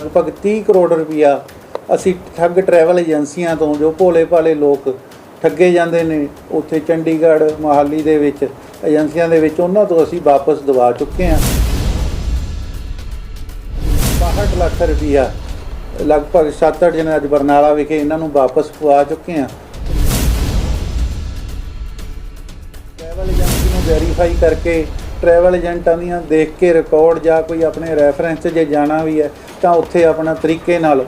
ਲਗਭਗ 30 ਕਰੋੜ ਰੁਪਇਆ ਅਸੀਂ ਠੱਗ ਟਰੈਵਲ ਏਜੰਸੀਆਂ ਤੋਂ, ਜੋ ਭੋਲੇ ਭਾਲੇ ਲੋਕ ਠੱਗੇ ਜਾਂਦੇ ਨੇ, ਉੱਥੇ ਚੰਡੀਗੜ੍ਹ, ਮੋਹਾਲੀ ਦੇ ਵਿੱਚ, ਏਜੰਸੀਆਂ ਦੇ ਵਿੱਚ, ਉਹਨਾਂ ਤੋਂ ਅਸੀਂ ਵਾਪਸ ਦਵਾ ਚੁੱਕੇ ਹਾਂ। 62 ਲੱਖ ਰੁਪਇਆ, ਲਗਭਗ 7-8 ਜਣੇ ਅੱਜ ਬਰਨਾਲਾ ਵਿਖੇ ਇਹਨਾਂ ਨੂੰ ਵਾਪਸ ਪਵਾ ਚੁੱਕੇ ਹਾਂ। ਟਰੈਵਲ ਏਜੰਸੀ ਨੂੰ ਵੈਰੀਫਾਈ ਕਰਕੇ ਟਰੈਵਲ ਏਜੰਟਾਂ ਦੀਆਂ ਦੇਖ ਕੇ ਰਿਕਾਰਡ ਜਾਂ ਕੋਈ ਆਪਣੇ ਰੈਫਰੈਂਸ 'ਚ ਜੇ ਜਾਣਾ ਵੀ ਹੈ ਤਾਂ ਉੱਥੇ ਆਪਣਾ ਤਰੀਕੇ ਨਾਲ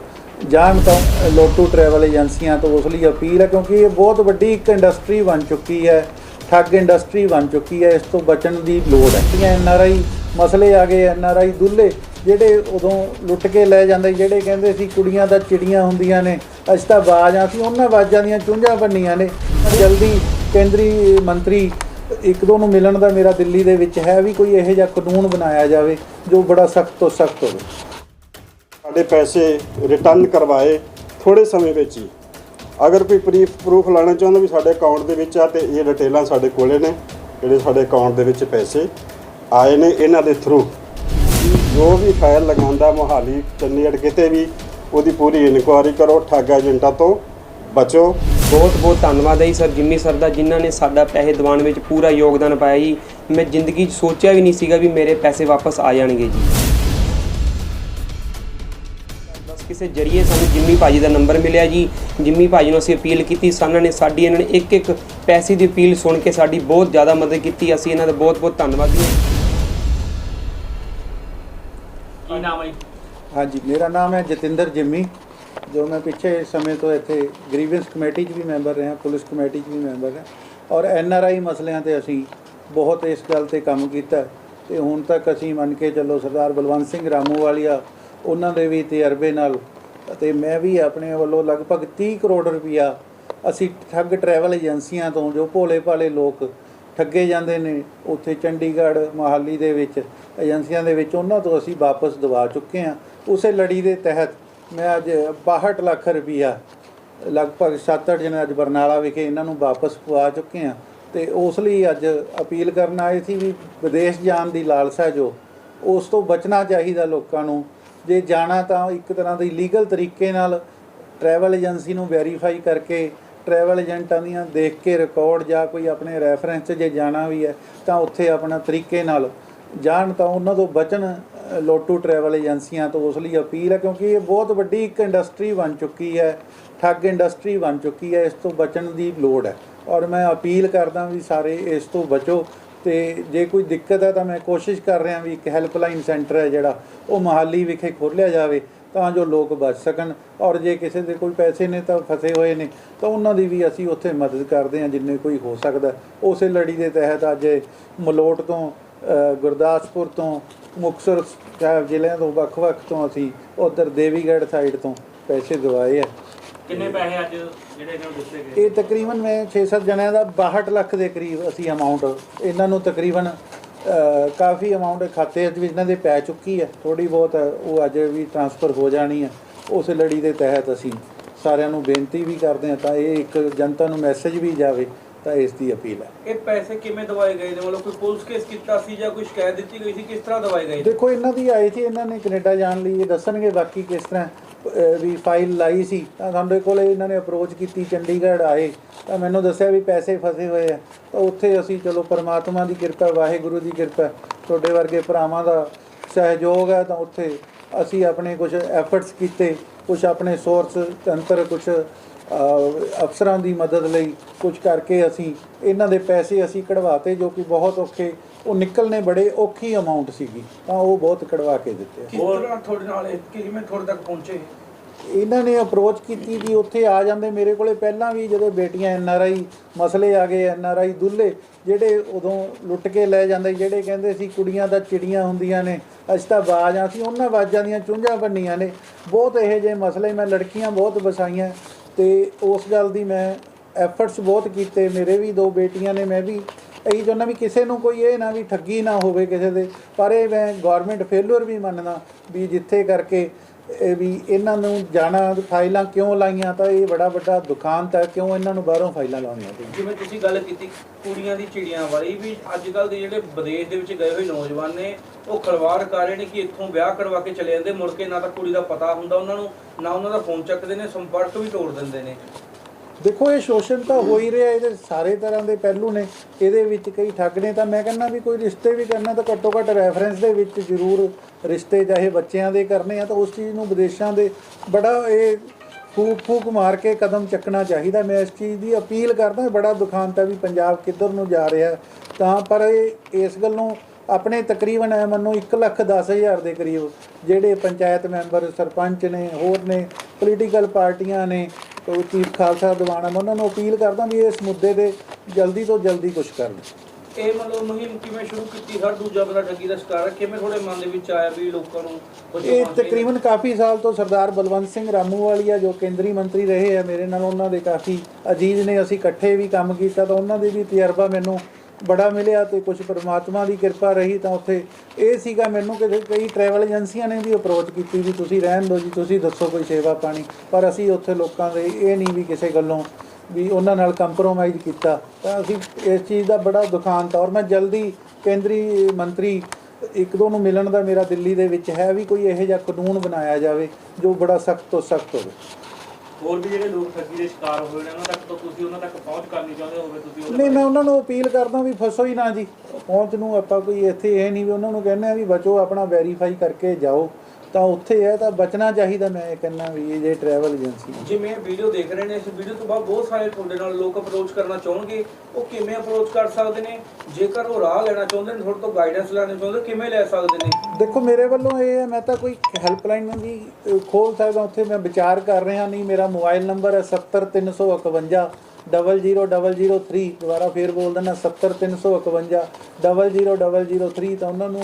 ਜਾਣ ਤਾਂ ਲੋਟੂ ਟਰੈਵਲ ਏਜੰਸੀਆਂ ਤੋਂ ਉਸ ਲਈ ਅਪੀਲ ਹੈ ਕਿਉਂਕਿ ਇਹ ਬਹੁਤ ਵੱਡੀ ਇੱਕ ਇੰਡਸਟਰੀ ਬਣ ਚੁੱਕੀ ਹੈ, ਠੱਗ ਇੰਡਸਟਰੀ ਬਣ ਚੁੱਕੀ ਹੈ, ਇਸ ਤੋਂ ਬਚਣ ਦੀ ਲੋੜ ਹੈ। ਜਿਹੜੀਆਂ ਐਨ ਆਰ ਆਈ ਮਸਲੇ ਆ ਗਏ ਐਨ ਆਰ ਆਈ ਦੁੱਲੇ, ਜਿਹੜੇ ਉਦੋਂ ਲੁੱਟ ਕੇ ਲੈ ਜਾਂਦੇ, ਜਿਹੜੇ ਕਹਿੰਦੇ ਸੀ ਕੁੜੀਆਂ ਦਾ ਚਿੜੀਆਂ ਹੁੰਦੀਆਂ ਨੇ ਅੱਜ ਤਾਂ ਬਾਜਾਂ ਸੀ, ਉਹਨਾਂ ਬਾਜਾਂ ਦੀਆਂ ਚੁੰਝਾਂ ਬੰਨੀਆਂ ਨੇ। ਜਲਦੀ ਕੇਂਦਰੀ ਮੰਤਰੀ ਇੱਕ ਦੋ ਨੂੰ ਮਿਲਣ ਦਾ ਮੇਰਾ ਦਿੱਲੀ ਦੇ ਵਿੱਚ ਹੈ ਵੀ ਕੋਈ ਇਹੋ ਜਿਹਾ ਕਾਨੂੰਨ ਬਣਾਇਆ ਜਾਵੇ, ਜੋ ਬੜਾ ਸਖਤ ਤੋਂ ਸਖਤ ਹੋਵੇ। ਸਾਡੇ ਪੈਸੇ ਰਿਟਰਨ ਕਰਵਾਏ ਥੋੜੇ ਸਮੇਂ ਵਿੱਚ ਹੀ। ਅਗਰ ਕੋਈ ਪ੍ਰੀਫ ਪ੍ਰੂਫ ਲਾਣਾ ਚਾਹੁੰਦਾ ਵੀ ਸਾਡੇ ਅਕਾਊਂਟ ਦੇ ਵਿੱਚ ਆ ਤੇ ਇਹ ਡਿਟੇਲਾਂ ਸਾਡੇ ਕੋਲੇ ਨੇ, ਜਿਹੜੇ ਸਾਡੇ ਅਕਾਊਂਟ ਦੇ ਵਿੱਚ ਪੈਸੇ ਆਏ ਨੇ ਇਹਨਾਂ ਦੇ ਥਰੂ ਜੋ ਵੀ ਫਾਈਲ ਲਗਾਉਂਦਾ ਮੋਹਾਲੀ, ਚੰਡੀਗੜ੍ਹ ਕਿਤੇ ਵੀ, ਉਹਦੀ ਪੂਰੀ ਇਨਕੁਆਇਰੀ ਕਰੋ, ਠੱਗ ਏਜੰਟਾਂ ਤੋਂ ਬਚੋ। ਬਹੁਤ ਬਹੁਤ ਧੰਨਵਾਦ ਹੈ ਜੀ ਸਰ ਜਿੰਮੀ ਸਰ ਦਾ, ਜਿਨ੍ਹਾਂ ਨੇ ਸਾਡਾ ਪੈਸੇ ਦਿਵਾਉਣ ਵਿੱਚ ਪੂਰਾ ਯੋਗਦਾਨ ਪਾਇਆ ਜੀ। ਮੈਂ ਜ਼ਿੰਦਗੀ 'ਚ ਸੋਚਿਆ ਵੀ ਨਹੀਂ ਸੀਗਾ ਵੀ ਮੇਰੇ ਪੈਸੇ ਵਾਪਸ ਆ ਜਾਣਗੇ ਜੀ। ਕਿਸੇ ਜਰੀਏ ਸਾਨੂੰ ਜਿੰਮੀ ਭਾਜੀ ਦਾ ਨੰਬਰ ਮਿਲਿਆ ਜੀ। ਜਿੰਮੀ ਭਾਜੀ ਨੂੰ ਅਸੀਂ ਅਪੀਲ ਕੀਤੀ ਸਾਨਾਂ ਨੇ ਸਾਡੀ ਇਹਨਾਂ ਨੇ ਇੱਕ ਇੱਕ ਪੈਸੇ ਦੀ ਅਪੀਲ ਸੁਣ ਕੇ ਸਾਡੀ ਬਹੁਤ ਜ਼ਿਆਦਾ ਮਦਦ ਕੀਤੀ। ਅਸੀਂ ਇਹਨਾਂ ਦਾ ਬਹੁਤ ਬਹੁਤ ਧੰਨਵਾਦੀ ਹਾਂ ਕੀ ਨਾਮ ਹੈ ਜੀ? ਹਾਂਜੀ ਮੇਰਾ ਨਾਮ ਹੈ ਜਤਿੰਦਰ ਜਿੰਮੀ ਜੋ ਮੈਂ ਪਿੱਛੇ ਸਮੇਂ ਤੋਂ ਇੱਥੇ ਗ੍ਰੀਵੈਂਸ ਕਮੇਟੀ 'ਚ ਵੀ ਮੈਂਬਰ ਰਿਹਾ ਪੁਲਿਸ ਕਮੇਟੀ 'ਚ ਵੀ ਮੈਂਬਰ ਰਿਹਾ। ਔਰ ਐਨ ਆਰ ਆਈ ਮਸਲਿਆਂ ਤੇ ਅਸੀਂ ਬਹੁਤ ਇਸ ਗੱਲ ਤੇ ਕੰਮ ਕੀਤਾ। ਤੇ ਹੁਣ ਤੱਕ ਅਸੀਂ ਮੰਨ ਕੇ ਚੱਲੋ ਸਰਦਾਰ ਬਲਵੰਤ ਸਿੰਘ ਰਾਮੂਵਾਲੀਆ ਉਹਨਾਂ ਦੇ ਵੀ ਤਜਰਬੇ ਨਾਲ ਅਤੇ ਮੈਂ ਵੀ ਆਪਣੇ ਵੱਲੋਂ ਲਗਭਗ 30 ਕਰੋੜ ਰੁਪਇਆ ਅਸੀਂ ਠੱਗ ਟਰੈਵਲ ਏਜੰਸੀਆਂ ਤੋਂ ਜੋ ਭੋਲੇ ਭਾਲੇ ਲੋਕ ਠੱਗੇ ਜਾਂਦੇ ਨੇ, ਉੱਥੇ ਚੰਡੀਗੜ੍ਹ ਮੋਹਾਲੀ ਦੇ ਵਿੱਚ ਏਜੰਸੀਆਂ ਦੇ ਵਿੱਚ ਉਹਨਾਂ ਤੋਂ ਅਸੀਂ ਵਾਪਸ ਦਵਾ ਚੁੱਕੇ ਹਾਂ। ਉਸੇ ਲੜੀ ਦੇ ਤਹਿਤ ਮੈਂ ਅੱਜ 62 ਲੱਖ ਰੁਪਇਆ, ਲਗਭਗ 7-8 ਜਣੇ ਅੱਜ ਬਰਨਾਲਾ ਵਿਖੇ ਇਹਨਾਂ ਨੂੰ ਵਾਪਸ ਪਵਾ ਚੁੱਕੇ ਹਾਂ ਤੇ ਉਸ ਲਈ ਅੱਜ ਅਪੀਲ ਕਰਨ ਆਏ ਸੀ ਵੀ ਵਿਦੇਸ਼ ਜਾਣ ਦੀ ਲਾਲਸਾ ਜੋ, ਉਸ ਤੋਂ ਬਚਣਾ ਚਾਹੀਦਾ ਲੋਕਾਂ ਨੂੰ ਜੇ ਜਾਣਾ ਤਾਂ ਇੱਕ ਤਰ੍ਹਾਂ ਦੀ ਲੀਗਲ ਤਰੀਕੇ ਨਾਲ ਟਰੈਵਲ ਏਜੰਸੀ ਨੂੰ ਵੈਰੀਫਾਈ ਕਰਕੇ ਟਰੈਵਲ ਏਜੰਟਾਂ ਦੀਆਂ ਦੇਖ ਕੇ ਰਿਕਾਰਡ ਜਾਂ ਕੋਈ ਆਪਣੇ ਰੈਫਰੈਂਸ 'ਚ ਜੇ ਜਾਣਾ ਵੀ ਹੈ, ਤਾਂ ਉੱਥੇ ਆਪਣਾ ਤਰੀਕੇ ਨਾਲ ਜਾਣ ਤਾਂ ਉਹਨਾਂ ਤੋਂ ਬਚਣ ਲੋਟੂ ਟਰੈਵਲ ਏਜੰਸੀਆਂ ਤੋਂ ਉਸ ਲਈ ਅਪੀਲ ਹੈ, ਕਿਉਂਕਿ ਇਹ ਬਹੁਤ ਵੱਡੀ ਇੱਕ ਇੰਡਸਟਰੀ ਬਣ ਚੁੱਕੀ ਹੈ, ਠੱਗ ਇੰਡਸਟਰੀ ਬਣ ਚੁੱਕੀ ਹੈ, ਇਸ ਤੋਂ ਬਚਣ ਦੀ ਲੋੜ ਹੈ। ਔਰ ਮੈਂ ਅਪੀਲ ਕਰਦਾ ਵੀ ਸਾਰੇ ਇਸ ਤੋਂ ਬਚੋ ਤੇ ਜੇ ਕੋਈ ਦਿੱਕਤ ਹੈ ਤਾਂ ਮੈਂ ਕੋਸ਼ਿਸ਼ ਕਰ ਰਿਹਾ ਵੀ ਇੱਕ ਹੈਲਪਲਾਈਨ ਸੈਂਟਰ ਹੈ ਜਿਹੜਾ, ਉਹ ਮਹਾਲੀ ਵਿਖੇ ਖੋਲ੍ਹਿਆ ਜਾਵੇ ਤਾਂ ਜੋ ਲੋਕ ਬਚ ਸਕਣ ਔਰ ਜੇ ਕਿਸੇ ਦੇ ਕੋਈ ਪੈਸੇ ਨੇ ਤਾਂ ਫਸੇ ਹੋਏ ਨੇ, ਤਾਂ ਉਹਨਾਂ ਦੀ ਵੀ ਅਸੀਂ ਉੱਥੇ ਮਦਦ ਕਰਦੇ ਹਾਂ ਜਿੰਨੇ ਕੋਈ ਹੋ ਸਕਦਾ। ਉਸੇ ਲੜੀ ਦੇ ਤਹਿਤ ਅੱਜ ਮਲੋਟ ਤੋਂ ਗੁਰਦਾਸਪੁਰ ਤੋਂ, ਮੁਕਤਸਰ ਸਾਹਿਬ ਜ਼ਿਲ੍ਹਿਆਂ ਤੋਂ ਵੱਖ-ਵੱਖ ਤੋਂ ਅਸੀਂ ਉਧਰ ਦੇਵੀਗੜ੍ਹ ਸਾਈਡ ਤੋਂ ਪੈਸੇ ਦਵਾਏ ਆ। ਕਿੰਨੇ ਪੈਸੇ ਅੱਜ ਜਿਹੜੇ ਇਹਨਾਂ ਨੂੰ ਦਿੱਤੇ ਗਏ? ਇਹ ਤਕਰੀਬਨ ਮੈਂ 6-7 ਜਣਿਆਂ ਦਾ 62 ਲੱਖ ਦੇ ਕਰੀਬ ਅਸੀਂ ਅਮਾਉਂਟ ਇਹਨਾਂ ਨੂੰ ਤਕਰੀਬਨ ਕਾਫੀ ਅਮਾਉਂਟ ਖਾਤੇ ਵਿੱਚ ਇਹਨਾਂ ਦੇ ਪੈ ਚੁੱਕੀ ਹੈ। ਥੋੜੀ ਬਹੁਤ ਉਹ ਅੱਜ ਵੀ ਟ੍ਰਾਂਸਫਰ ਹੋ ਜਾਣੀ ਹੈ। ਉਸ ਲੜੀ ਦੇ ਤਹਿਤ ਅਸੀਂ ਸਾਰਿਆਂ ਨੂੰ ਬੇਨਤੀ ਵੀ ਕਰਦੇ ਹਾਂ ਤਾਂ ਇਹ ਇੱਕ ਜਨਤਾ ਨੂੰ ਮੈਸੇਜ ਵੀ ਜਾਵੇ ਤਾਂ ਇਸ ਦੀ ਅਪੀਲ ਹੈ। ਇਹ ਪੈਸੇ ਕਿਵੇਂ ਦਵਾਏ ਗਏ ਨੇ? ਮਤਲਬ ਕੋਈ ਪੁਲਿਸ ਕੇਸ ਕੀਤਾ ਸੀ ਜਾਂ ਕੋਈ ਸ਼ਿਕਾਇਤ ਦਿੱਤੀ ਗਈ ਸੀ? ਕਿਸ ਤਰ੍ਹਾਂ ਦਵਾਏ ਗਏ? ਦੇਖੋ ਇਹਨਾਂ ਦੀ ਆਏ ਸੀ ਇਹਨਾਂ ਨੇ ਕੈਨੇਡਾ ਜਾਣ ਲਈ ਇਹ ਦੱਸਣਗੇ ਬਾਕੀ ਕਿਸ ਤਰ੍ਹਾਂ ਵੀ ਫਾਈਲ ਲਾਈ ਸੀ। ਤਾਂ ਸਾਡੇ ਕੋਲੇ ਇਹਨਾਂ ਨੇ ਅਪਰੋਚ ਕੀਤੀ ਚੰਡੀਗੜ੍ਹ ਆਏ। ਤਾਂ ਮੈਨੂੰ ਦੱਸਿਆ ਵੀ ਪੈਸੇ ਫਸੇ ਹੋਏ ਆ। ਤਾਂ ਉੱਥੇ ਅਸੀਂ ਚਲੋ ਪਰਮਾਤਮਾ ਦੀ ਕਿਰਪਾ ਵਾਹਿਗੁਰੂ ਦੀ ਕਿਰਪਾ ਤੁਹਾਡੇ ਵਰਗੇ ਭਰਾਵਾਂ ਦਾ ਸਹਿਯੋਗ ਹੈ। ਤਾਂ ਉੱਥੇ ਅਸੀਂ ਆਪਣੇ ਕੁਝ ਐਫਰਟਸ ਕੀਤੇ ਕੁਝ ਆਪਣੇ ਸੋਰਸ ਤੰਤਰ ਕੁਝ ਅਫਸਰਾਂ ਦੀ ਮਦਦ ਲਈ ਕੁਝ ਕਰਕੇ ਅਸੀਂ ਇਹਨਾਂ ਦੇ ਪੈਸੇ ਅਸੀਂ ਕਢਵਾਤੇ ਜੋ ਕਿ ਬਹੁਤ ਔਖੇ ਉਹ ਨਿਕਲਨੇ ਬੜੇ ਔਖੀ ਅਮਾਉਂਟ ਸੀਗੀ ਤਾਂ ਉਹ ਬਹੁਤ ਕਢਵਾ ਕੇ ਦਿੱਤੇ। ਤਰ੍ਹਾਂ ਤੁਹਾਡੇ ਨਾਲ ਕਿਵੇਂ ਤੁਹਾਡੇ ਤੱਕ ਪਹੁੰਚੇ? ਇਹਨਾਂ ਨੇ ਅਪਰੋਚ ਕੀਤੀ ਵੀ ਉੱਥੇ ਆ ਜਾਂਦੇ ਮੇਰੇ ਕੋਲੇ ਪਹਿਲਾਂ ਵੀ ਜਦੋਂ ਬੇਟੀਆਂ ਐਨ ਆਰ ਆਈ ਮਸਲੇ ਆ ਗਏ ਐਨ ਆਰ ਆਈ ਦੁੱਲੇ ਜਿਹੜੇ ਉਦੋਂ ਲੁੱਟ ਕੇ ਲੈ ਜਾਂਦੇ ਜਿਹੜੇ ਕਹਿੰਦੇ ਸੀ ਕੁੜੀਆਂ ਦਾ ਚਿੜੀਆਂ ਹੁੰਦੀਆਂ ਨੇ ਅਸੀਂ ਤਾਂ ਬਾਜਾਂ ਸੀ ਉਹਨਾਂ ਬਾਜਾਂ ਦੀਆਂ ਚੁੰਝਾਂ ਬੰਨੀਆਂ ਨੇ। ਬਹੁਤ ਇਹੋ ਜਿਹੇ ਮਸਲੇ ਮੈਂ ਲੜਕੀਆਂ ਬਹੁਤ ਵਸਾਈਆਂ। ਤੇ ਉਸ ਗੱਲ ਦੀ ਮੈਂ ਐਫਰਟਸ ਬਹੁਤ ਕੀਤੇ, ਮੇਰੇ ਵੀ ਦੋ ਬੇਟੀਆਂ ਨੇ, ਮੈਂ ਵੀ ਇਹੀ ਚਾਹੁੰਦਾ ਵੀ ਕਿਸੇ ਨੂੰ ਕੋਈ ਇਹ ਨਾ ਵੀ ਠੱਗੀ ਨਾ ਹੋਵੇ ਕਿਸੇ ਦੇ, ਪਰ ਇਹ ਮੈਂ ਗਵਰਨਮੈਂਟ ਫੇਲਰ ਵੀ ਮੰਨਦਾ ਵੀ ਜਿੱਥੇ ਕਰਕੇ ਇਹ ਵੀ ਇਹਨਾਂ ਨੂੰ ਜਾਣਾ, ਫਾਈਲਾਂ ਕਿਉਂ ਲਾਈਆਂ? ਤਾਂ ਇਹ ਬੜਾ ਵੱਡਾ ਦੁਕਾਨ ਤਾਂ ਕਿਉਂ ਇਹਨਾਂ ਨੂੰ ਬਾਹਰੋਂ ਫਾਈਲਾਂ ਲਾਉਣੀਆਂ ਪਈਆਂ? ਜਿਵੇਂ ਤੁਸੀਂ ਗੱਲ ਕੀਤੀ, ਕੁੜੀਆਂ ਦੀ ਚਿੜੀਆਂ ਵਾਲੀ ਵੀ ਅੱਜ ਕੱਲ ਦੇ ਜਿਹੜੇ ਵਿਦੇਸ਼ ਦੇ ਵਿੱਚ ਗਏ ਹੋਏ ਨੌਜਵਾਨ ਨੇ, ਉਹ ਖਲਵਾੜ ਕਰ ਰਹੇ ਨੇ ਕਿ ਇੱਥੋਂ ਵਿਆਹ ਕਰਵਾ ਕੇ ਚਲੇ ਜਾਂਦੇ, ਮੁੜ ਕੇ ਨਾ ਤਾਂ ਕੁੜੀ ਦਾ ਪਤਾ ਹੁੰਦਾ ਉਹਨਾਂ ਨੂੰ, ਨਾ ਉਹਨਾਂ ਦਾ ਫੋਨ ਚੱਕਦੇ ਨੇ, ਸੰਪਰਕ ਵੀ ਤੋੜ ਦਿੰਦੇ ਨੇ। ਦੇਖੋ, ਇਹ ਸ਼ੋਸ਼ਣ ਤਾਂ ਹੋ ਹੀ ਰਿਹਾ, ਇਹਦੇ ਸਾਰੇ ਤਰ੍ਹਾਂ ਦੇ ਪਹਿਲੂ ਨੇ। ਇਹਦੇ ਵਿੱਚ ਕਈ ਠੱਗ ਨੇ, ਤਾਂ ਮੈਂ ਕਹਿੰਦਾ ਵੀ ਕੋਈ ਰਿਸ਼ਤੇ ਵੀ ਕਰਨਾ, ਤਾਂ ਘੱਟੋ ਘੱਟ ਰੈਫਰੈਂਸ ਦੇ ਵਿੱਚ ਜ਼ਰੂਰ ਰਿਸ਼ਤੇ, ਚਾਹੇ ਬੱਚਿਆਂ ਦੇ ਕਰਨੇ ਆ, ਤਾਂ ਉਸ ਚੀਜ਼ ਨੂੰ ਵਿਦੇਸ਼ਾਂ ਦੇ ਬੜਾ ਇਹ ਫੂਕ ਫੂਕ ਮਾਰ ਕੇ ਕਦਮ ਚੱਕਣਾ ਚਾਹੀਦਾ। ਮੈਂ ਇਸ ਚੀਜ਼ ਦੀ ਅਪੀਲ ਕਰਦਾ, ਬੜਾ ਦੁਖਾਂਤ ਹੈ ਵੀ ਪੰਜਾਬ ਕਿੱਧਰ ਨੂੰ ਜਾ ਰਿਹਾ। ਤਾਂ ਪਰ ਇਹ, ਇਸ ਗੱਲੋਂ ਆਪਣੇ ਤਕਰੀਬਨ ਐ ਮੰਨੋ 1 ਲੱਖ 10 ਹਜ਼ਾਰ ਦੇ ਕਰੀਬ ਜਿਹੜੇ ਪੰਚਾਇਤ ਮੈਂਬਰ, ਸਰਪੰਚ ਨੇ, ਹੋਰ ਨੇ ਪੋਲੀਟੀਕਲ ਪਾਰਟੀਆਂ ਨੇ ਚੀਫ ਖਾਲਸਾ ਦੀਵਾਨ ਆ ਮੈਂ ਉਹਨਾਂ ਨੂੰ ਅਪੀਲ ਕਰਦਾ ਵੀ ਇਸ ਮੁੱਦੇ ਤੇ ਜਲਦੀ ਤੋਂ ਜਲਦੀ ਕੁਝ ਕਰਨ। ਇਹ ਮਤਲਬ ਮੁਹਿੰਮ ਕਿਵੇਂ ਸ਼ੁਰੂ ਕੀਤੀ? ਹਰ ਦੂਜਾ ਬੰਦਾ ਠੱਗੀ ਦਾ ਸ਼ਿਕਾਰ ਹੈ ਕਿਵੇਂ ਤੁਹਾਡੇ ਮਨ ਦੇ ਵਿੱਚ ਆਇਆ ਵੀ ਲੋਕਾਂ ਨੂੰ ਇਹ? ਤਕਰੀਬਨ ਕਾਫੀ ਸਾਲ ਤੋਂ ਸਰਦਾਰ ਬਲਵੰਤ ਸਿੰਘ ਰਾਮੂਵਾਲੀਆ ਜੋ ਕੇਂਦਰੀ ਮੰਤਰੀ ਰਹੇ ਆ ਮੇਰੇ ਨਾਲ ਉਹਨਾਂ ਦੇ ਕਾਫੀ ਅਜੀਜ਼ ਨੇ। ਅਸੀਂ ਇਕੱਠੇ ਵੀ ਕੰਮ ਕੀਤਾ ਤਾਂ ਉਹਨਾਂ ਦੇ ਵੀ ਤਜਰਬਾ ਮੈਨੂੰ ਬੜਾ ਮਿਲਿਆ ਤੇ ਕੁਝ ਪਰਮਾਤਮਾ ਦੀ ਕਿਰਪਾ ਰਹੀ ਤਾਂ ਉੱਥੇ ਇਹ ਸੀਗਾ ਮੈਨੂੰ ਕਿ ਕਈ ਟਰੈਵਲ ਏਜੰਸੀਆਂ ਨੇ ਵੀ ਅਪਰੋਚ ਕੀਤੀ ਵੀ ਤੁਸੀਂ ਰਹਿਣ ਦਿਓ ਜੀ, ਤੁਸੀਂ ਦੱਸੋ ਕੋਈ ਸੇਵਾ ਪਾਣੀ। ਪਰ ਅਸੀਂ ਉੱਥੇ ਲੋਕਾਂ ਦੇ ਇਹ ਨਹੀਂ ਵੀ ਕਿਸੇ ਗੱਲੋਂ ਵੀ ਉਹਨਾਂ ਨਾਲ ਕੰਪਰੋਮਾਈਜ਼ ਕੀਤਾ। ਤਾਂ ਅਸੀਂ ਇਸ ਚੀਜ਼ ਦਾ ਬੜਾ ਦੁਖਾਂਤ ਆ। ਔਰ ਮੈਂ ਜਲਦੀ ਕੇਂਦਰੀ ਮੰਤਰੀ ਇੱਕ ਦੋ ਨੂੰ ਮਿਲਣ ਦਾ ਮੇਰਾ ਦਿੱਲੀ ਦੇ ਵਿੱਚ ਹੈ ਵੀ ਕੋਈ ਇਹੋ ਜਿਹਾ ਕਾਨੂੰਨ ਬਣਾਇਆ ਜਾਵੇ ਜੋ ਬੜਾ ਸਖਤ ਤੋਂ ਸਖਤ ਹੋਵੇ। ਹੋਰ ਵੀ ਜਿਹੜੇ ਲੋਕ ਠੱਗੀ ਦੇ ਸ਼ਿਕਾਰ ਹੋਏ ਨੇ ਉਹਨਾਂ ਤੱਕ ਤਾਂ ਤੁਸੀਂ ਉਹਨਾਂ ਤੱਕ ਪਹੁੰਚ ਕਰਨੀ ਚਾਹੁੰਦੇ ਹੋਵੇ ਤੁਸੀਂ ਨਹੀਂ ਮੈਂ ਉਹਨਾਂ ਨੂੰ ਅਪੀਲ ਕਰਦਾ ਵੀ ਫਸੋ ਹੀ ਨਾ ਜੀ। ਪਹੁੰਚ ਨੂੰ ਆਪਾਂ ਕੋਈ ਇੱਥੇ ਇਹ ਨਹੀਂ ਵੀ ਉਹਨਾਂ ਨੂੰ ਕਹਿੰਦੇ ਆ ਵੀ ਬਚੋ ਆਪਣਾ ਵੈਰੀਫਾਈ ਕਰਕੇ ਜਾਓ। ਤਾਂ ਉੱਥੇ ਹੈ ਤਾਂ ਬਚਣਾ ਚਾਹੀਦਾ ਮੈਂ ਇਹ ਕਹਿੰਦਾ ਵੀ ਇਹ ਜੇ ਟਰੈਵਲ ਏਜੰਸੀ ਜਿਵੇਂ ਵੀਡੀਓ ਦੇਖ ਰਹੇ ਨੇ ਇਸ ਵੀਡੀਓ ਤੋਂ ਬਾਅਦ ਬਹੁਤ ਸਾਰੇ ਤੁਹਾਡੇ ਨਾਲ ਲੋਕ ਅਪਰੋਚ ਕਰਨਾ ਚਾਹਣਗੇ। ਉਹ ਕਿਵੇਂ ਅਪਰੋਚ ਕਰ ਸਕਦੇ ਨੇ? ਜੇਕਰ ਉਹ ਰਾਹ ਲੈਣਾ ਚਾਹੁੰਦੇ ਨੇ ਤੁਹਾਡੇ ਤੋਂ ਗਾਈਡੈਂਸ ਲੈਣਾ ਚਾਹੁੰਦੇ ਕਿਵੇਂ ਲੈ ਸਕਦੇ ਨੇ? ਦੇਖੋ ਮੇਰੇ ਵੱਲੋਂ ਇਹ ਹੈ ਮੈਂ ਤਾਂ ਕੋਈ ਹੈਲਪਲਾਈਨ ਵੀ ਅ, ਖੋਲ ਸਕਦਾ ਉੱਥੇ ਮੈਂ ਵਿਚਾਰ ਕਰ ਰਿਹਾ ਨਹੀਂ। ਮੇਰਾ ਮੋਬਾਈਲ ਨੰਬਰ ਹੈ 70351 00003 ਦੁਬਾਰਾ ਫੇਰ ਬੋਲ ਦਿੰਦਾ 70351 00003 ਤਾਂ ਉਹਨਾਂ ਨੂੰ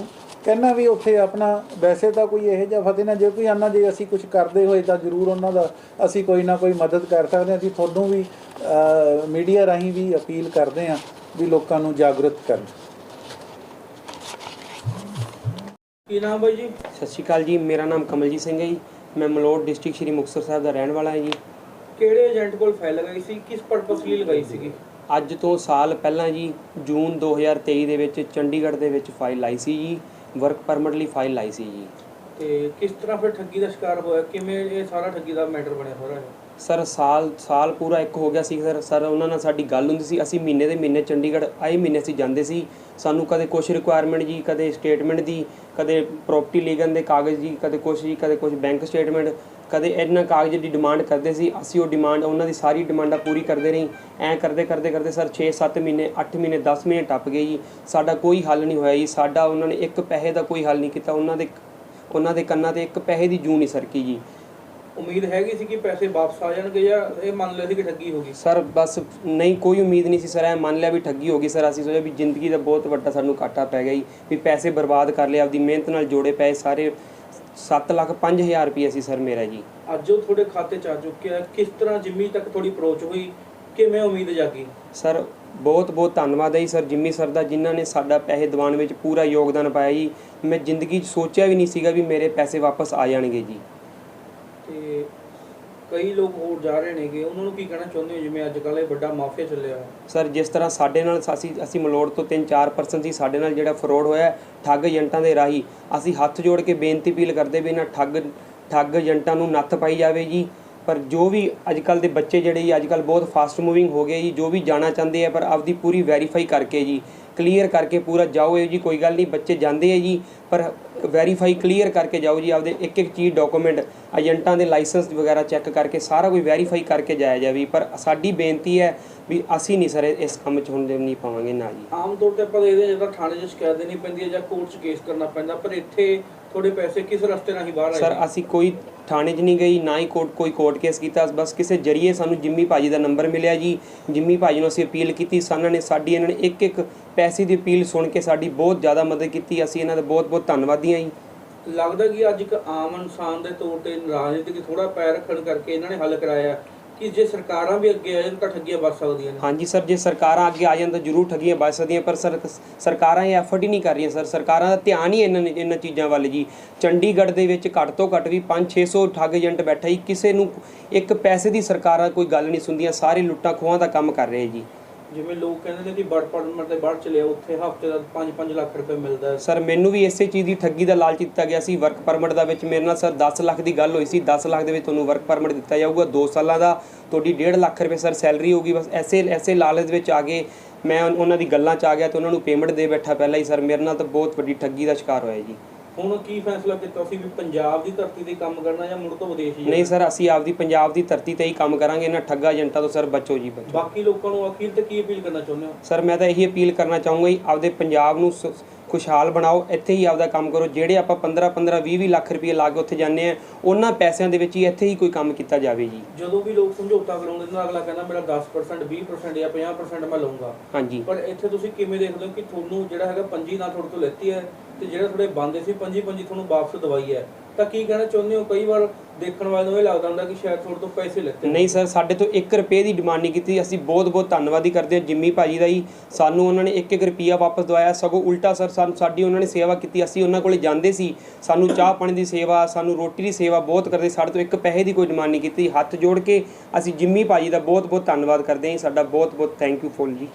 ਕਹਿਣਾ ਵੀ ਉੱਥੇ ਆਪਣਾ ਵੈਸੇ ਤਾਂ ਕੋਈ ਇਹੋ ਜਿਹਾ ਫਤਿਹ ਨਾ ਜੇ ਕੋਈ ਆਨਾ ਜੇ ਅਸੀਂ ਕੁਝ ਕਰਦੇ ਹੋਏ ਤਾਂ ਜ਼ਰੂਰ ਉਹਨਾਂ ਦਾ ਅਸੀਂ ਕੋਈ ਨਾ ਕੋਈ ਮਦਦ ਕਰ ਸਕਦੇ ਹਾਂ। ਅਸੀਂ ਤੁਹਾਨੂੰ ਵੀ ਮੀਡੀਆ ਰਾਹੀਂ ਵੀ ਅਪੀਲ ਕਰਦੇ ਹਾਂ ਵੀ ਲੋਕਾਂ ਨੂੰ ਜਾਗਰੂਕ ਕਰਨ। ਕੀ ਨਾਮ ਬਾਈ ਜੀ? ਸਤਿ ਸ਼੍ਰੀ ਅਕਾਲ ਜੀ ਮੇਰਾ ਨਾਮ ਕਮਲਜੀਤ ਸਿੰਘ ਹੈ ਜੀ। ਮੈਂ ਮਲੋਟ ਡਿਸਟ੍ਰਿਕਟ ਸ਼੍ਰੀ ਮੁਕਤਸਰ ਸਾਹਿਬ ਦਾ ਰਹਿਣ ਵਾਲਾ ਹਾਂ ਜੀ। ਕਿਹੜੇ ਏਜੰਟ ਕੋਲ ਫਾਈਲ ਲਗਾਈ ਸੀ? ਕਿਸ ਪਰਪਸ ਲਈ ਲਗਾਈ ਸੀਗੀ? ਅੱਜ ਤੋਂ ਸਾਲ ਪਹਿਲਾਂ ਜੀ ਜੂਨ 2023 ਦੇ ਵਿੱਚ ਚੰਡੀਗੜ੍ਹ ਦੇ ਵਿੱਚ ਫਾਈਲ ਲਾਈ ਸੀ ਜੀ। ਵਰਕ ਪਰਮਿਟ ਲਈ ਫਾਈਲ ਲਾਈ ਸੀ ਜੀ। ਤੇ ਕਿਸ ਤਰ੍ਹਾਂ ਫਿਰ ਠੱਗੀ ਦਾ ਸ਼ਿਕਾਰ ਹੋਇਆ? ਕਿਵੇਂ ਇਹ ਸਾਰਾ ਠੱਗੀ ਦਾ ਮੈਟਰ ਬਣਿਆ ਹੋ ਰਿਹਾ ਹੈ? ਸਰ ਸਾਲ ਸਾਲ ਪੂਰਾ ਇੱਕ ਹੋ ਗਿਆ ਸੀ ਸਰ। ਸਰ ਉਹਨਾਂ ਨਾਲ ਸਾਡੀ ਗੱਲ ਹੁੰਦੀ ਸੀ। ਅਸੀਂ ਮਹੀਨੇ ਦੇ ਮਹੀਨੇ ਚੰਡੀਗੜ੍ਹ ਆਏ ਮਹੀਨੇ ਅਸੀਂ ਜਾਂਦੇ ਸੀ। ਸਾਨੂੰ ਕਦੇ ਕੁਛ ਰਿਕੁਆਇਰਮੈਂਟ ਜੀ ਕਦੇ ਸਟੇਟਮੈਂਟ ਦੀ ਕਦੇ ਪ੍ਰਾਪਰਟੀ ਲੀਗਲ ਦੇ ਕਾਗਜ਼ ਜੀ ਕਦੇ ਕੁਛ ਜੀ ਕਦੇ ਕੁਛ ਬੈਂਕ ਸਟੇਟਮੈਂਟ ਕਦੇ ਇਹਨਾਂ ਕਾਗਜ਼ ਦੀ ਡਿਮਾਂਡ ਕਰਦੇ ਸੀ ਅਸੀਂ ਉਹ ਡਿਮਾਂਡ ਉਹਨਾਂ ਦੀ ਸਾਰੀ ਡਿਮਾਂਡਾਂ ਪੂਰੀ ਕਰਦੇ ਰਹੀ। ਐਂ ਕਰਦੇ ਕਰਦੇ ਕਰਦੇ ਸਰ 6-7 ਮਹੀਨੇ 8 ਮਹੀਨੇ 10 ਮਹੀਨੇ ਟੱਪ ਗਏ ਜੀ। ਸਾਡਾ ਕੋਈ ਹੱਲ ਨਹੀਂ ਹੋਇਆ ਜੀ। ਸਾਡਾ ਉਹਨਾਂ ਨੇ ਇੱਕ ਪੈਸੇ ਦਾ ਕੋਈ ਹੱਲ ਨਹੀਂ ਕੀਤਾ। ਉਹਨਾਂ ਦੇ ਉਹਨਾਂ ਦੇ ਕੰਨਾਂ ਤੇ ਇੱਕ ਪੈਸੇ ਦੀ ਜੂੰ ਨਹੀਂ ਸਰਕੀ ਜੀ। ਉਮੀਦ ਹੈਗੀ ਸੀ ਕਿ ਪੈਸੇ ਵਾਪਸ ਆ ਜਾਣਗੇ ਜਾਂ ਇਹ ਮੰਨ ਲਿਆ ਸੀ ਕਿ ਠੱਗੀ ਹੋ ਗਈ? ਸਰ ਬਸ ਨਹੀਂ ਕੋਈ ਉਮੀਦ ਨਹੀਂ ਸੀ ਸਰ। ਐ ਮੰਨ ਲਿਆ ਵੀ ਠੱਗੀ ਹੋ ਗਈ ਸਰ। ਅਸੀਂ ਸੋਚਿਆ ਵੀ ਜ਼ਿੰਦਗੀ ਦਾ ਬਹੁਤ ਵੱਡਾ ਸਾਨੂੰ ਘਾਟਾ ਪੈ ਗਿਆ ਜੀ। ਵੀ ਪੈਸੇ ਬਰਬਾਦ ਕਰ ਲਏ ਆਪਦੀ ਮਿਹਨਤ ਨਾਲ ਜੋੜੇ ਪਏ ਸਾਰੇ। 7 ਲੱਖ 5000 ਰੁਪਏ ਸੀ ਸਰ ਮੇਰਾ ਜੀ। ਅੱਜ ਉਹ ਤੁਹਾਡੇ ਖਾਤੇ ਚ ਆ ਚੁੱਕਿਆ ਕਿਸ ਤਰ੍ਹਾਂ ਜਿੰਮੀ ਤੱਕ ਥੋੜੀ ਅਪਰੋਚ ਹੋਈ? ਕਿਵੇਂ ਉਮੀਦ ਜਾਗੀ? ਸਰ ਬਹੁਤ ਬਹੁਤ ਧੰਨਵਾਦ ਹੈ ਜੀ ਸਰ ਜਿੰਮੀ ਸਰ ਦਾ ਜਿਨ੍ਹਾਂ ਨੇ ਸਾਡਾ ਪੈਸੇ ਦਿਵਾਉਣ ਵਿੱਚ ਪੂਰਾ ਯੋਗਦਾਨ ਪਾਇਆ ਜੀ। ਮੈਂ ਜ਼ਿੰਦਗੀ 'ਚ ਸੋਚਿਆ ਵੀ ਨਹੀਂ ਸੀਗਾ ਵੀ ਮੇਰੇ ਪੈਸੇ ਵਾਪਸ ਆ ਜਾਣਗੇ ਜੀ। ਕਈ ਲੋਕ ਹੋਰ ਜਾ ਰਹੇ ਨੇਗੇ, ਉਹਨਾਂ ਨੂੰ ਕੀ ਕਹਿਣਾ ਚਾਹੁੰਦੇ ਹੋ? ਜਿਵੇਂ ਅੱਜ ਕੱਲ੍ਹ ਇਹ ਵੱਡਾ ਮਾਫੀਆ ਚੱਲਿਆ ਸਰ, ਜਿਸ ਤਰ੍ਹਾਂ ਸਾਡੇ ਨਾਲ ਅਸੀਂ ਅਸੀਂ ਮਲੋੜ ਤੋਂ 3-4 ਪਰਸਨ ਸੀ, ਸਾਡੇ ਨਾਲ ਜਿਹੜਾ ਫਰੋਡ ਹੋਇਆ, ਠੱਗ ਏਜੰਟਾਂ ਦੇ ਰਾਹੀਂ। ਅਸੀਂ ਹੱਥ ਜੋੜ ਕੇ ਬੇਨਤੀ ਅਪੀਲ ਕਰਦੇ ਵੀ ਇਹਨਾਂ ਠੱਗ ਠੱਗ ਏਜੰਟਾਂ ਨੂੰ ਨੱਥ ਪਾਈ ਜਾਵੇ ਜੀ। ਪਰ ਜੋ ਵੀ ਅੱਜ ਕੱਲ ਦੇ ਬੱਚੇ ਜਿਹੜੇ ਜੀ, ਅੱਜ ਕੱਲ ਬਹੁਤ ਫਾਸਟ ਮੂਵਿੰਗ ਹੋ ਗਏ ਜੀ, ਜੋ ਵੀ ਜਾਣਾ ਚਾਹੁੰਦੇ ਆ, ਪਰ ਆਪਦੀ ਪੂਰੀ ਵੈਰੀਫਾਈ ਕਰਕੇ ਜੀ। ਕਲੀਅਰ ਕਰਕੇ ਪੂਰਾ ਜਾਓ ਇਹ ਜੀ ਕੋਈ ਗੱਲ ਨਹੀਂ ਬੱਚੇ ਜਾਂਦੇ ਆ ਜੀ ਪਰ ਵੈਰੀਫਾਈ ਕਲੀਅਰ ਕਰਕੇ ਜਾਓ ਜੀ ਆਪਦੇ ਇੱਕ ਇੱਕ ਚੀਜ਼ ਡਾਕੂਮੈਂਟ ਏਜੰਟਾਂ ਦੇ ਲਾਇਸੈਂਸ ਵਗੈਰਾ ਚੈੱਕ ਕਰਕੇ ਸਾਰਾ ਕੋਈ ਵੈਰੀਫਾਈ ਕਰਕੇ ਜਾਇਆ ਜਾਵੇ ਪਰ ਸਾਡੀ ਬੇਨਤੀ ਹੈ ਵੀ ਅਸੀਂ ਨਹੀਂ ਸਰ ਇਸ ਕੰਮ 'ਚ ਹੁਣ ਨਹੀਂ ਪਾਵਾਂਗੇ ਨਾ ਜੀ। ਆਮ ਤੌਰ ਤੇ ਆਪਾਂ ਹਾਂ ਜਦੋਂ ਥਾਣੇ 'ਚ ਸ਼ਿਕਾਇਤ ਦੇਣੀ ਪੈਂਦੀ ਹੈ ਜਾਂ ਕੋਰਟ 'ਚ ਕੇਸ ਕਰਨਾ ਪੈਂਦਾ ਪਰ ਇੱਥੇ ਤੁਹਾਡੇ ਪੈਸੇ ਕਿਸ ਰਸਤੇ ਰਾਹੀਂ ਬਾਹਰ ਆਏ ਸਰ ਅਸੀਂ ਕੋਈ ਥਾਣੇ 'ਚ ਨਹੀਂ ਗਈ ਨਾ ਹੀ ਕੋਰਟ ਕੋਈ ਕੋਰਟ ਕੇਸ ਕੀਤਾ ਬਸ ਕਿਸੇ ਜਰੀਏ ਸਾਨੂੰ ਜਿੰਮੀ ਭਾਜੀ ਦਾ ਨੰਬਰ ਮਿਲਿਆ ਜੀ ਜਿੰਮੀ ਭਾਜੀ ਨੂੰ ਅਸੀਂ ਅਪੀਲ ਕੀਤੀ ਸਾਨਾਂ ਨੇ ਸਾਡੀ ਇਹਨਾਂ ਨੇ ਇੱਕ ਇੱਕ ਪੈਸੇ ਦੀ ਅਪੀਲ ਸੁਣ ਕੇ ਸਾਡੀ ਬਹੁਤ ਜ਼ਿਆਦਾ ਮਦਦ ਕੀਤੀ ਅਸੀਂ ਇਹਨਾਂ ਦਾ ਬਹੁਤ ਬਹੁਤ ਧੰਨਵਾਦੀ ਹਾਂ ਜੀ। ਲੱਗਦਾ ਕਿ ਅੱਜ ਇੱਕ ਆਮ ਇਨਸਾਨ ਦੇ ਤੌਰ ਤੇ ਰਾਜਨੀਤਿਕ ਥੋੜਾ ਪੈਰ ਰੱਖਣ ਕਰਕੇ ਇਹਨਾਂ ਨੇ ਹੱਲ ਕਰਾਇਆ। ਕਿ ਜੇ ਸਰਕਾਰਾਂ ਵੀ ਅੱਗੇ ਆ ਜਾਣ ਤਾਂ ਠੱਗੀਆਂ ਵੱਧ ਸਕਦੀਆਂ ਨੇ। ਹਾਂਜੀ ਸਰ ਜੇ ਸਰਕਾਰਾਂ ਅੱਗੇ ਆ ਜਾਣ ਤਾਂ ਜ਼ਰੂਰ ਠੱਗੀਆਂ ਬਚ ਸਕਦੀਆਂ ਪਰ ਸਰ ਸਰਕਾਰਾਂ ਇਹ ਐਫਰਟ ਹੀ ਨਹੀਂ ਕਰ ਰਹੀਆਂ ਸਰ। ਸਰਕਾਰਾਂ ਦਾ ਧਿਆਨ ਹੀ ਇਹਨਾਂ ਇਹਨਾਂ ਚੀਜ਼ਾਂ ਵੱਲ ਜੀ। ਚੰਡੀਗੜ੍ਹ ਦੇ ਵਿੱਚ ਘੱਟ ਤੋਂ ਘੱਟ ਵੀ 5-600 ਠੱਗ ਏਜੰਟ ਬੈਠਾ ਜੀ। ਕਿਸੇ ਨੂੰ ਇੱਕ ਪੈਸੇ ਦੀ ਸਰਕਾਰਾਂ ਕੋਈ ਗੱਲ ਨਹੀਂ ਸੁਣਦੀਆਂ ਸਾਰੇ ਲੁੱਟਾਂ ਖੋਹਾਂ ਦਾ ਕੰਮ ਕਰ ਰਹੇ ਜੀ। ਜਿਵੇਂ ਲੋਕ ਕਹਿੰਦੇ ਨੇ ਕਿ ਬੜ ਪੜਨ ਤੇ ਬਾਹਰ ਚਲੇ ਆਓ, ਉੱਥੇ ਹਫ਼ਤੇ ਦਾ 5-5 ਲੱਖ ਰੁਪਏ ਮਿਲਦਾ ਹੈ। ਸਰ ਮੈਨੂੰ ਵੀ ਇਸੇ ਚੀਜ਼ ਦੀ ਠੱਗੀ ਦਾ ਲਾਲਚ ਦਿੱਤਾ ਗਿਆ ਸੀ। ਵਰਕ ਪਰਮਿਟ ਦਾ ਵਿੱਚ ਮੇਰੇ ਨਾਲ ਸਰ 10 ਲੱਖ ਦੀ ਗੱਲ ਹੋਈ ਸੀ। 10 ਲੱਖ ਦੇ ਵਿੱਚ ਤੁਹਾਨੂੰ ਵਰਕ ਪਰਮਿਟ ਦਿੱਤਾ ਜਾਊਗਾ। 2 ਸਾਲਾਂ ਦਾ ਤੁਹਾਡੀ 1.5 ਲੱਖ ਰੁਪਏ ਸਰ ਸੈਲਰੀ ਹੋਊਗੀ। ਬਸ ਐਸੇ ਐਸੇ ਲਾਲਚ ਵਿੱਚ ਆ ਕੇ ਮੈਂ ਉਨ- ਉਹਨਾਂ ਦੀ ਗੱਲਾਂ 'ਚ ਆ ਗਿਆ ਤੇ ਉਹਨਾਂ ਨੂੰ ਪੇਮੈਂਟ ਦੇ ਬੈਠਾ ਪਹਿਲਾਂ ਹੀ। ਸਰ ਮੇਰੇ ਨਾਲ ਤਾਂ ਬਹੁਤ ਵੱਡੀ ਠੱਗੀ ਦਾ ਸ਼ਿਕਾਰ ਹੋਇਆ ਜੀ। ਹੁਣ ਕੀ ਫੈਸਲਾ ਕੀਤਾ ਸੀ ਵੀ ਪੰਜਾਬ ਦੀ ਧਰਤੀ ਤੇ ਕੰਮ ਕਰਨਾ ਜਾਂ ਮੁੜ ਤੋਂ ਵਿਦੇਸ਼ ਹੀ ਨਹੀਂ ਸਰ ਅਸੀਂ ਆਪਦੀ ਪੰਜਾਬ ਦੀ ਧਰਤੀ ਤੇ ਹੀ ਕੰਮ ਕਰਾਂਗੇ ਇਹਨਾਂ ਠੱਗਾ ਏਜੰਟਾਂ ਤੋਂ ਸਰ ਬਚੋ ਜੀ ਬਚੋ। ਬਾਕੀ ਲੋਕਾਂ ਨੂੰ ਅਖੀਰ ਤੇ ਕੀ ਅਪੀਲ ਕਰਨਾ ਚਾਹੁੰਦੇ ਹੋ? ਸਰ ਮੈਂ ਤਾਂ ਇਹੀ ਅਪੀਲ ਕਰਨਾ ਚਾਹੂੰਗਾ ਜੀ ਆਪਦੇ ਪੰਜਾਬ ਨੂੰ ਸ- ਖੁਸ਼ਹਾਲ ਬਣਾਓ ਇੱਥੇ ਹੀ ਆਪਦਾ ਕੰਮ ਕਰੋ ਜਿਹੜੇ ਆਪਾਂ 15 15 20 20 ਲੱਖ ਰੁਪਏ ਲਾ ਕੇ ਉੱਥੇ ਜਾਂਦੇ ਆ ਉਹਨਾਂ ਪੈਸਿਆਂ ਦੇ ਵਿੱਚ ਹੀ ਇੱਥੇ ਹੀ ਕੋਈ ਕੰਮ ਕੀਤਾ ਜਾਵੇ ਜੀ। ਜਦੋਂ ਵੀ ਲੋਕ ਸਮਝੌਤਾ ਕਰਾਉਂਦੇ ਨੇ ਅਗਲਾ ਕਹਿੰਦਾ ਮੇਰਾ 10% 20% ਜਾਂ 50% ਮੈਂ ਲਊਂਗਾ। ਹਾਂਜੀ। ਪਰ ਇੱਥੇ ਤੁਸੀਂ ਕਿਵੇਂ ਦੇਖਦੇ ਹੋ ਕਿ ਤੁਹਾਨੂੰ ਜਿਹੜਾ ਹੈਗਾ ਪੰਜੀ ਨਾਲ ਤੁਹਾਡੇ ਤੋਂ ਲੈਤੀ ਹੈ? ਤੇ ਜਿਹੜਾ ਤੁਹਾਡੇ ਬੰਦੇ ਸੀ, ਪੰਜੀ ਪੰਜੀ ਤੁਹਾਨੂੰ ਵਾਪਸ ਦਵਾਈ ਹੈ। ਤਾਂ ਕੀ ਕਹਿਣਾ ਚਾਹੁੰਦੇ ਹੋ? ਕਈ ਵਾਰ ਦੇਖਣ ਵਾਲੇ ਨੂੰ ਇਹ ਲੱਗਦਾ ਹੁੰਦਾ ਕਿ ਸ਼ਾਇਦ ਤੁਹਾਡੇ ਤੋਂ ਪੈਸੇ ਲੈਤੇ ਨਹੀਂ ਸਰ, ਸਾਡੇ ਤੋਂ 1 ਰੁਪਏ ਦੀ ਡਿਮਾਂਡ ਨਹੀਂ ਕੀਤੀ। ਅਸੀਂ ਬਹੁਤ ਬਹੁਤ ਧੰਨਵਾਦੀ ਕਰਦੇ ਹਾਂ ਜਿੰਮੀ ਭਾਜੀ ਦਾ ਹੀ ਸਾਨੂੰ ਉਹਨਾਂ ਨੇ 1-1 ਰੁਪਿਆ ਵਾਪਸ ਦਵਾਇਆ। ਸਗੋਂ ਉਲਟਾ ਸਰ, ਸਾਨੂੰ, ਸਾਡੀ ਉਹਨਾਂ ਨੇ ਸੇਵਾ ਕੀਤੀ। ਅਸੀਂ ਉਹਨਾਂ ਕੋਲੇ ਜਾਂਦੇ ਸੀ। ਸਾਨੂੰ ਚਾਹ ਪਾਣੀ ਦੀ ਸੇਵਾ, ਸਾਨੂੰ ਰੋਟੀ ਦੀ ਸੇਵਾ ਬਹੁਤ ਕਰਦੇ। ਸਾਡੇ ਤੋਂ ਇੱਕ ਪੈਸੇ ਦੀ ਕੋਈ ਡਿਮਾਂਡ ਨਹੀਂ ਕੀਤੀ। ਹੱਥ ਜੋੜ ਕੇ ਅਸੀਂ ਜਿੰਮੀ ਭਾਜੀ ਦਾ ਬਹੁਤ ਬਹੁਤ ਧੰਨਵਾਦ ਕਰਦੇ ਹਾਂ ਜੀ। ਸਾਡਾ ਬਹੁਤ ਬਹੁਤ ਥੈਂਕ ਯੂ ਫੁੱਲ ਜੀ।